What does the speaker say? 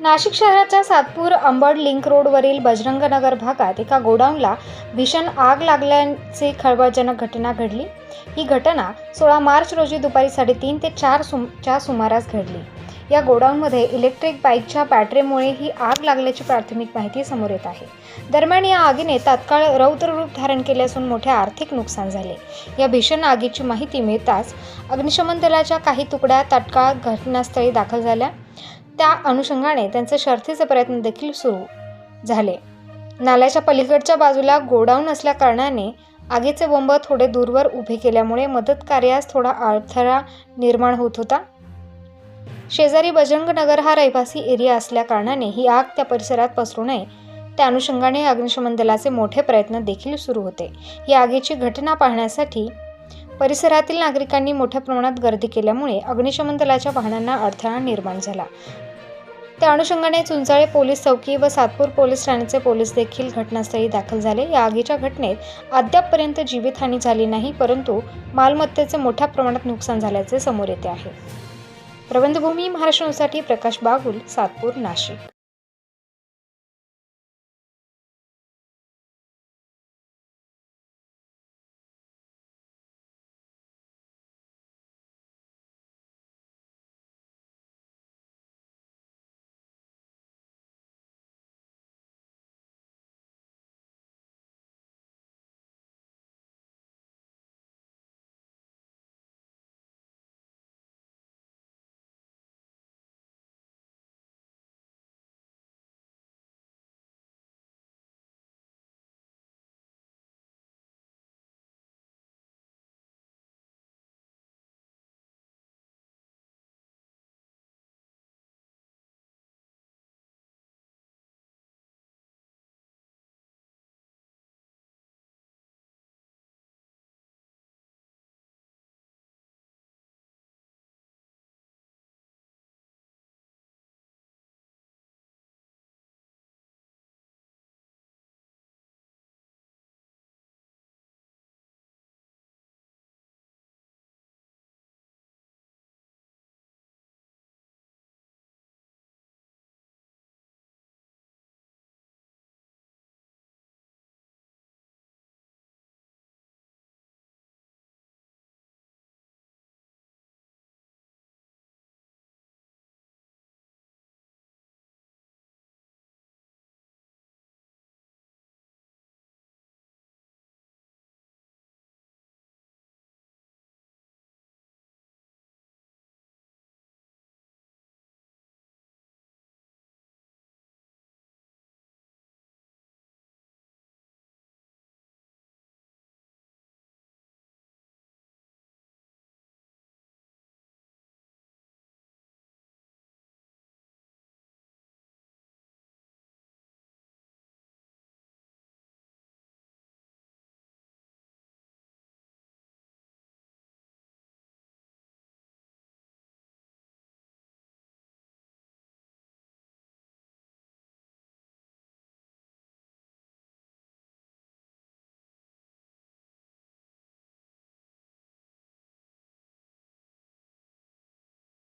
नाशिक शहराच्या सातपूर अंबड लिंक रोडवरील बजरंगनगर भागात एका गोडाऊनला भीषण आग लागल्याची खळबळजनक घटना घडली. ही घटना सोळा मार्च रोजी दुपारी साडेतीन ते चार सुमच्या सुमारास घडली. या गोडाऊनमध्ये इलेक्ट्रिक बाईकच्या बॅटरीमुळे ही आग लागल्याची प्राथमिक माहिती समोर येत आहे. दरम्यान या आगीने तात्काळ रौद्र रूप धारण केले असून मोठे आर्थिक नुकसान झाले. या भीषण आगीची माहिती मिळताच अग्निशमन दलाच्या काही तुकड्या तात्काळ घटनास्थळी दाखल झाल्या. त्या अनुषंगाने त्यांचे शर्थीचे प्रयत्न देखील सुरू झाले. नाल्याच्या पलीकडच्या बाजूला गोडाऊन असल्याकारणाने आगीचे बंब थोडे दूरवर उभे केल्यामुळे मदत कार्यास थोडा अडथळा निर्माण होत होता. शेजारी बजरंगनगर हा रहिवासी एरिया असल्याकारणाने ही आग त्या परिसरात पसरू नये. त्या अनुषंगाने अग्निशमन दलाचे मोठे प्रयत्न देखील सुरू होते. या आगीची घटना पाहण्यासाठी परिसरातील नागरिकांनी मोठ्या प्रमाणात गर्दी केल्यामुळे अग्निशमन दलाच्या वाहनांना अडथळा निर्माण झाला. त्या अनुषंगाने चुंचाळे पोलीस चौकी व सातपूर पोलीस ठाण्याचे पोलीस देखील घटनास्थळी दाखल झाले. या आगीच्या घटनेत अद्यापपर्यंत जीवितहानी झाली नाही परंतु मालमत्तेचे मोठ्या प्रमाणात नुकसान झाल्याचे समोर येते आहे. प्रबंधभूमी महाराष्ट्रासाठी प्रकाश बागुल सातपूर नाशिक.